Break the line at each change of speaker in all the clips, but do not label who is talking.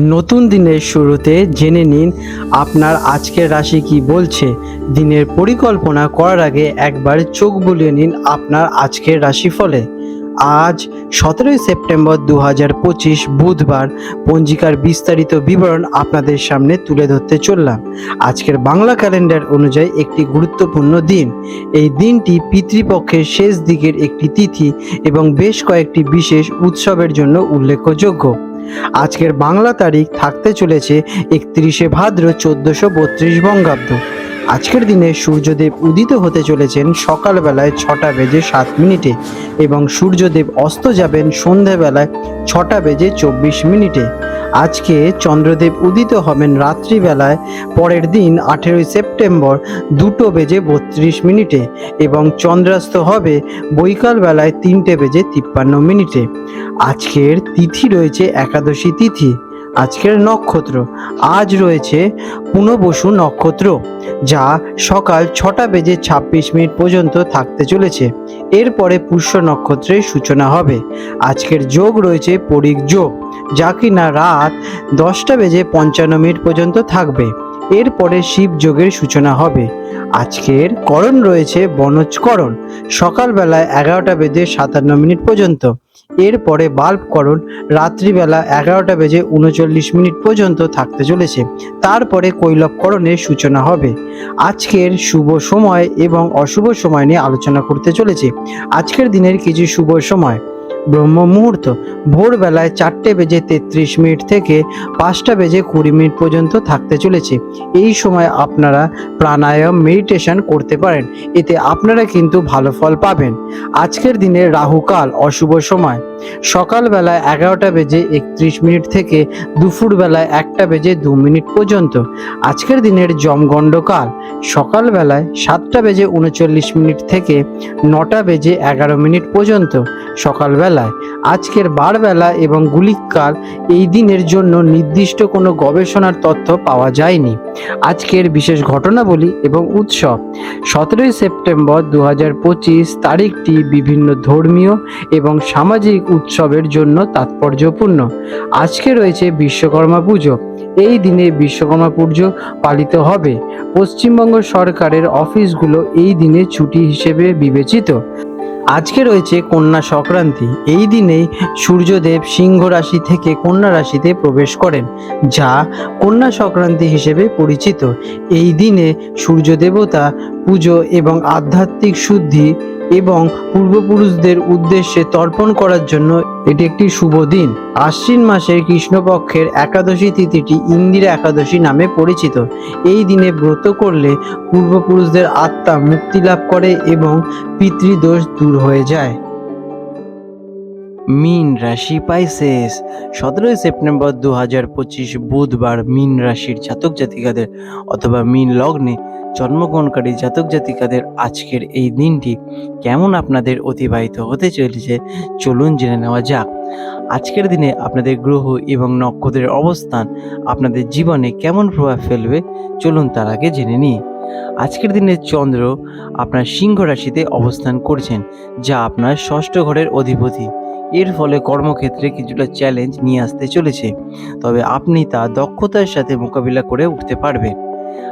নতুন দিনের শুরুতে জেনে নিন আপনার আজকের রাশি কি বলছে। দিনের পরিকল্পনা করার আগে একবার চোখ বুলিয়ে নিন আপনার আজকের রাশিফলে। আজ সতেরোই সেপ্টেম্বর দু পঁচিশ বুধবার পঞ্জিকার বিস্তারিত বিবরণ আপনাদের সামনে তুলে ধরতে চললাম। আজকের বাংলা ক্যালেন্ডার অনুযায়ী একটি গুরুত্বপূর্ণ দিন। এই দিনটি পিতৃপক্ষের শেষ দিকের একটি তিথি এবং বেশ কয়েকটি বিশেষ উৎসবের জন্য উল্লেখযোগ্য। আজকের বাংলা তারিখ থাকতে চলেছে একত্রিশে ভাদ্র চোদ্দশো বত্রিশ বঙ্গাব্দ। আজকের দিনে সূর্যদেব উদিত হতে চলেছেন সকালবেলায় ছটা বেজে সাত মিনিটে এবং সূর্যদেব অস্ত যাবেন সন্ধেবেলায় ছটা বেজে চব্বিশ মিনিটে। আজকে চন্দ্রদেব উদিত হবেন রাত্রিবেলায়, পরের দিন আঠেরোই সেপ্টেম্বর দুটো বেজে বত্রিশ মিনিটে এবং চন্দ্রাস্ত হবে বৈকাল বেলায় তিনটে বেজে তিপ্পান্ন মিনিটে। আজকের তিথি রয়েছে একাদশী তিথি। আজকের নক্ষত্র। আজ রয়েছে পুনবসু নক্ষত্র, যা সকাল ছটা বেজে ছাব্বিশ মিনিট পর্যন্ত থাকতে চলেছে। এরপরে পুষ্য নক্ষত্রের সূচনা হবে। আজকের যোগ রয়েছে পরিক যোগ, যা কিনা রাত দশটা বেজে পঞ্চান্ন মিনিট পর্যন্ত থাকবে। এরপরে শিব যোগের সূচনা হবে। আজকের করণ রয়েছে বনজকরণ সকালবেলায় এগারোটা বেজে সাতান্ন মিনিট পর্যন্ত। এরপরে বাল্বকরণ রাত্রিবেলা এগারোটা বেজে উনচল্লিশ মিনিট পর্যন্ত থাকতে চলেছে। তারপরে কৈলবকরণের সূচনা হবে। আজকের শুভ সময় এবং অশুভ সময় নিয়ে আলোচনা করতে চলেছে। আজকের দিনের কিছু শুভ সময়। ব্রহ্ম মুহূর্ত ভোরবেলায় চারটে বেজে তেত্রিশ মিনিট থেকে পাঁচটা বেজে কুড়ি মিনিট পর্যন্ত থাকতে চলেছে। এই সময় আপনারা প্রাণায়াম মেডিটেশন করতে পারেন। এতে আপনারা কিন্তু ভালো ফল পাবেন। আজকের দিনে রাহুকাল, অশুভ সময়। সকালবেলায় এগারোটা বেজে একত্রিশ মিনিট থেকে দুপুরবেলায় একটা বেজে দু মিনিট পর্যন্ত। আজকের দিনের জমগণ্ডকাল সকালবেলায় সাতটা বেজে উনচল্লিশ মিনিট থেকে নটা বেজে এগারো মিনিট পর্যন্ত। সকালবেলায়, আজকের বারবেলা এবং গুলিককাল এই দিনের জন্য নির্দিষ্ট কোনো গবেষণার তথ্য পাওয়া যায়নি। আজকের বিশেষ ঘটনাবলী এবং উৎসব। সতেরোই সেপ্টেম্বর দু হাজার পঁচিশ তারিখটি বিভিন্ন ধর্মীয় এবং সামাজিক উৎসবের জন্য তাৎপর্যপূর্ণ। আজকে রয়েছে বিশ্বকর্মা পুজো। এই দিনে বিশ্বকর্মা পুজো পালিত হবে। পশ্চিমবঙ্গ সরকারের অফিসগুলো এই দিনে ছুটি হিসেবে বিবেচিত। আজকে রয়েছে কন্যা সংক্রান্তি। এই দিনে সূর্যদেব সিংহ রাশি থেকে কন্যা রাশিতে প্রবেশ করেন, যা কন্যা সংক্রান্তি হিসেবে পরিচিত। এই দিনে সূর্য দেবতা পুজো এবং আধ্যাত্মিক শুদ্ধি এবং পূর্বপুরুষদের উদ্দেশ্যে তর্পণ করার জন্য এটি একটি শুভ দিন। আশ্বিন মাসের কৃষ্ণপক্ষের একাদশী তিথিটি ইন্দিরা একাদশী নামে পরিচিত। এই দিনে ব্রত করলে পূর্বপুরুষদের আত্মা মুক্তি লাভ করে এবং পিতৃদোষ দূর হয়ে যায়। মিন রাশি পাইসেস। সতেরোই সেপ্টেম্বর দু পঁচিশ বুধবার মিন রাশির জাতক জাতিকাদের অথবা মিন লগ্নে জন্মগ্রহণকারী জাতক জাতিকাদের আজকের এই দিনটি কেমন আপনাদের অতিবাহিত হতে চলেছে, চলুন জেনে নেওয়া যাক। আজকের দিনে আপনাদের গ্রহ এবং নক্ষত্রের অবস্থান, আপনাদের জীবনে কেমন প্রভাব ফেলবে, চলুন তার আগে জেনে নিই। আজকের দিনে চন্দ্র আপনার সিংহ রাশিতে অবস্থান করছেন, যা আপনার ষষ্ঠ ঘরের অধিপতি। এর ফলে কর্মক্ষেত্রে কিছুটা চ্যালেঞ্জ নিয়ে আসতে চলেছে, তবে আপনি তা দক্ষতার সাথে মোকাবিলা করে উঠতে পারবেন।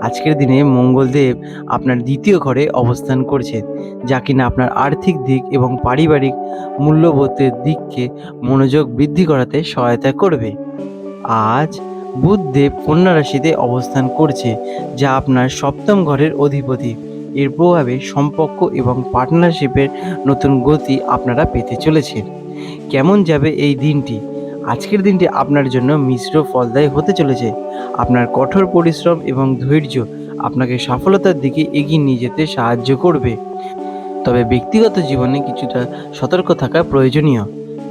আজকের দিনে মঙ্গলদেব আপনার দ্বিতীয় ঘরে অবস্থান করছেন যা কিনা আপনার আর্থিক দিক এবং পারিবারিক মূল্যবোধের দিককে মনোযোগ বৃদ্ধি করাতে সহায়তা করবে। আজ বুধদেব কন্যা রাশিতে অবস্থান করছে, যা আপনার সপ্তম ঘরের অধিপতি। এর প্রভাবে সম্পর্ক এবং পার্টনারশিপের নতুন গতি আপনারা পেতে চলেছেন। কেমন যাবে এই দিনটি? আজকের দিনটি আপনার জন্য মিশ্র ফলদায়ী হতে চলেছে। আপনার কঠোর পরিশ্রম এবং ধৈর্য আপনাকে সফলতার দিকে এগিয়ে নিয়ে যেতে সাহায্য করবে। তবে ব্যক্তিগত জীবনে কিছুটা সতর্ক থাকা প্রয়োজনীয়।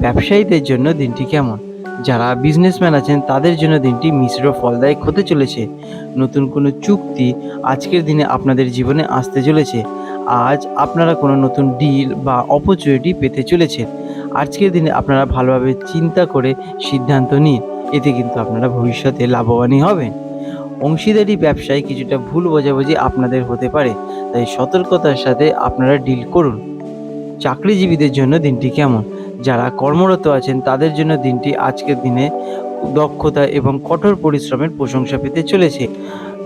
ব্যবসায়ীদের জন্য দিনটি কেমন? যারা বিজনেসম্যান আছেন, তাদের জন্য দিনটি মিশ্র ফলদায়ক হতে চলেছে। নতুন কোনো চুক্তি আজকের দিনে আপনাদের জীবনে আসতে চলেছে। আজ আপনারা কোনো নতুন ডিল বা অপরচুনিটি পেতে চলেছেন। আজকের দিনে আপনারা ভালোভাবে চিন্তা করে সিদ্ধান্ত নিন। এতে কিন্তু আপনারা ভবিষ্যতে লাভবানই হবেন। অংশীদারি ব্যবসায় কিছুটা ভুল বোঝাবুঝি আপনাদের হতে পারে, তাই সতর্কতার সাথে আপনারা ডিল করুন। চাকরিজীবীদের জন্য দিনটি কেমন? যারা কর্মরত আছেন, তাদের জন্য দিনটি আজকের দিনে দক্ষতা এবং কঠোর পরিশ্রমের প্রশংসা পেতে চলেছে।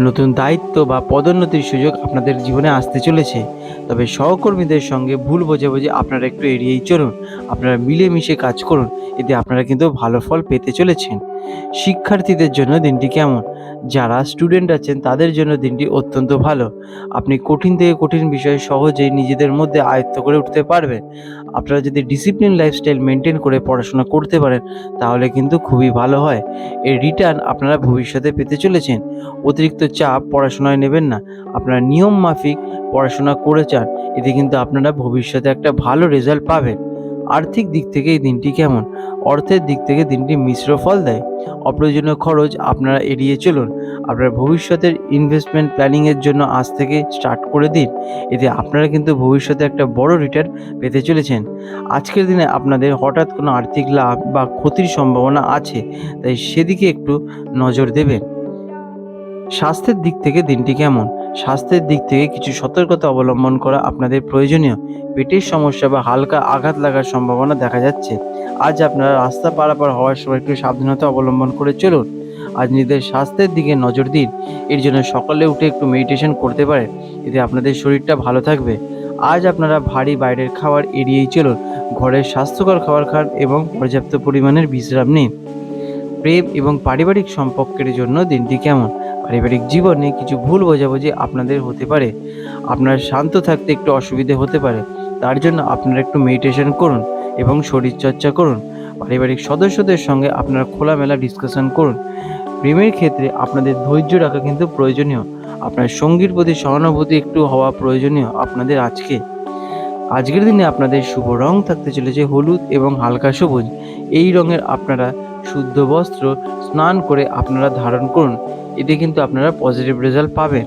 নতুন দায়িত্ব বা পদোন্নতির সুযোগ আপনাদের জীবনে আসতে চলেছে। তবে সহকর্মীদের সঙ্গে ভুল বোঝাবুঝি আপনারা একটু এড়িয়েই চলুন। আপনারা মিলেমিশে কাজ করুন, এতে আপনারা কিন্তু ভালো ফল পেতে চলেছেন। শিক্ষার্থীদের জন্য দিনটি কেমন? যারা স্টুডেন্ট আছেন, তাদের জন্য দিনটি অত্যন্ত ভালো। আপনি কঠিন থেকে কঠিন বিষয় সহজেই নিজেদের মধ্যে আয়ত্ত করে উঠতে পারবেন। আপনারা যদি ডিসিপ্লিন লাইফস্টাইল মেনটেন করে পড়াশোনা করতে পারেন, তাহলে কিন্তু খুবই ভালো হয়। এর রিটার্ন আপনারা ভবিষ্যতে পেতে চলেছেন। অতিরিক্ত চাপ পড়াশোনায় নেবেন না। আপনারা নিয়ম মাফিক পড়াশোনা করে চান এতে কিন্তু আপনারা ভবিষ্যতে একটা ভালো রেজাল্ট পাবেন। আর্থিক দিক থেকে এই দিনটি কেমন? অর্থের দিক থেকে দিনটি মিশ্র ফল দেয়। অপ্রয়োজনীয় খরচ আপনারা এড়িয়ে চলুন। আপনার ভবিষ্যতের ইনভেস্টমেন্ট প্ল্যানিংয়ের জন্য আজ থেকে স্টার্ট করে দিন। এতে আপনারা কিন্তু ভবিষ্যতে একটা বড় রিটার্ন পেতে চলেছেন। আজকের দিনে আপনাদের হঠাৎ কোনো আর্থিক লাভ বা ক্ষতির সম্ভাবনা আছে, তাই সেদিকে একটু নজর দেবেন। স্বাস্থ্যের দিক থেকে দিনটি কেমন? স্বাস্থ্যের দিক থেকে কিছু সতর্কতা অবলম্বন করা আপনাদের প্রয়োজনীয়। পেটের সমস্যা বা হালকা আঘাত লাগার সম্ভাবনা দেখা যাচ্ছে। আজ আপনারা রাস্তা পারাপার হওয়ার সময় একটু সাবধানতা অবলম্বন করে চলুন। আজ নিজেদের স্বাস্থ্যের দিকে নজর দিন। এর জন্য সকালে উঠে একটু মেডিটেশন করতে পারেন। এতে আপনাদের শরীরটা ভালো থাকবে। আজ আপনারা ভারী বাইরের খাবার এড়িয়েই চলুন। ঘরের স্বাস্থ্যকর খাবার খান এবং পর্যাপ্ত পরিমাণের বিশ্রাম নিন। প্রেম এবং পারিবারিক সম্পর্কের জন্য দিনটি কেমন? পারিবারিক জীবনে কিছু ভুল বোঝাবুঝি আপনাদের হতে পারে। আপনার শান্ত থাকতে একটু অসুবিধে হতে পারে। তার জন্য আপনারা একটু মেডিটেশন করুন এবং শরীরচর্চা করুন। পারিবারিক সদস্যদের সঙ্গে আপনারা খোলামেলা ডিসকাশন করুন। প্রেমের ক্ষেত্রে আপনাদের ধৈর্য রাখা কিন্তু প্রয়োজনীয়। আপনার সঙ্গীর প্রতি সহানুভূতি একটু হওয়া প্রয়োজনীয় আপনাদের আজকে। আজকের দিনে আপনাদের শুভ রং থাকতে চলেছে হলুদ এবং হালকা সবুজ। এই রঙের আপনারা শুদ্ধ বস্ত্র স্নান করে আপনারা ধারণ করুন। এতে কিন্তু আপনারা পজিটিভ রেজাল্ট পাবেন।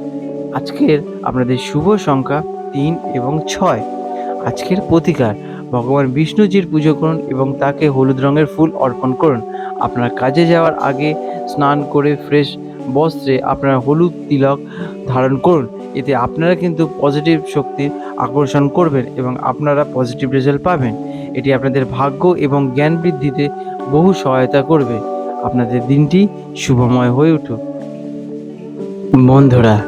আজকের আপনাদের শুভ সংখ্যা তিন এবং ছয়। আজকের প্রতিকার, ভগবান বিষ্ণুজির পুজো করুন এবং তাকে হলুদ রঙের ফুল অর্পণ করুন। আপনার কাজে যাওয়ার আগে স্নান করে ফ্রেশ বস্ত্রে আপনারা হলুদ তিলক ধারণ করুন। এতে আপনারা কিন্তু পজিটিভ শক্তির আকর্ষণ করবেন এবং আপনারা পজিটিভ রেজাল্ট পাবেন। এটি আপনাদের ভাগ্য এবং জ্ঞান বৃদ্ধিতে বহু সহায়তা করবে। আপনাদের দিনটি শুভময় হয়ে উঠুক। বন্ধুরা,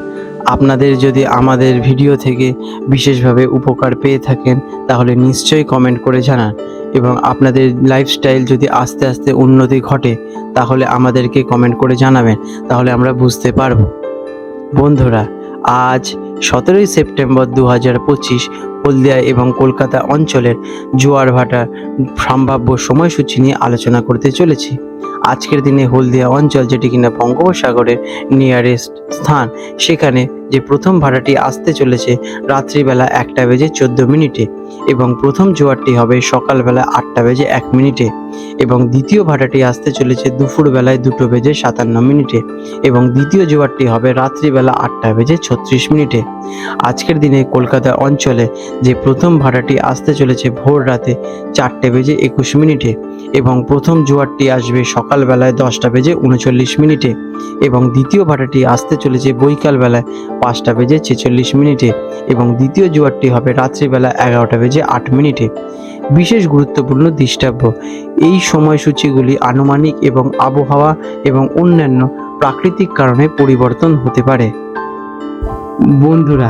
আপনাদের যদি আমাদের ভিডিও থেকে বিশেষভাবে উপকার পেয়ে থাকেন, তাহলে নিশ্চয়ই কমেন্ট করে জানান এবং আপনাদের লাইফস্টাইল যদি আস্তে আস্তে উন্নতি ঘটে, তাহলে আমাদেরকে কমেন্ট করে জানাবেন, তাহলে আমরা বুঝতে পারব। বন্ধুরা, আজ সতেরোই সেপ্টেম্বর দু হাজার পঁচিশ হলদিয়া এবং কলকাতা অঞ্চলের জোয়ার ভাটার সম্ভাব্য সময়সূচি নিয়ে আলোচনা করতে চলেছি। আজকের দিনে হলদিয়া অঞ্চল, যেটি কিনা বঙ্গোপসাগরের নিয়ারেস্ট স্থান, সেখানে যে প্রথম ভাড়াটি আসতে চলেছে রাত্রিবেলা একটা বেজে চোদ্দ মিনিটে এবং প্রথম জোয়ারটি হবে সকালবেলা আটটা বেজে এক মিনিটে এবং দ্বিতীয় ভাড়াটি আসতে চলেছে দুপুরবেলায় দুটো বেজে সাতান্ন মিনিটে এবং দ্বিতীয় জোয়ারটি হবে রাত্রিবেলা আটটা বেজে ছত্রিশ মিনিটে। আজকের দিনে কলকাতা অঞ্চলে যে প্রথম ভাড়াটি আসতে চলেছে ভোর রাতে চারটে বেজে একুশ মিনিটে এবং প্রথম জোয়ারটি আসবে সকালবেলায় দশটা বেজে উনচল্লিশ মিনিটে এবং দ্বিতীয় ভাড়াটি আসতে চলেছে বৈকাল বেলায় পাঁচটা বেজে ছেচল্লিশ মিনিটে এবং দ্বিতীয় জোয়ারটি হবে রাত্রিবেলা এগারোটা বেজে আট মিনিটে। বিশেষ গুরুত্বপূর্ণ দৃষ্টাব্য, এই সময়সূচিগুলি আনুমানিক এবং আবহাওয়া এবং অন্যান্য প্রাকৃতিক কারণে পরিবর্তন হতে পারে। বন্ধুরা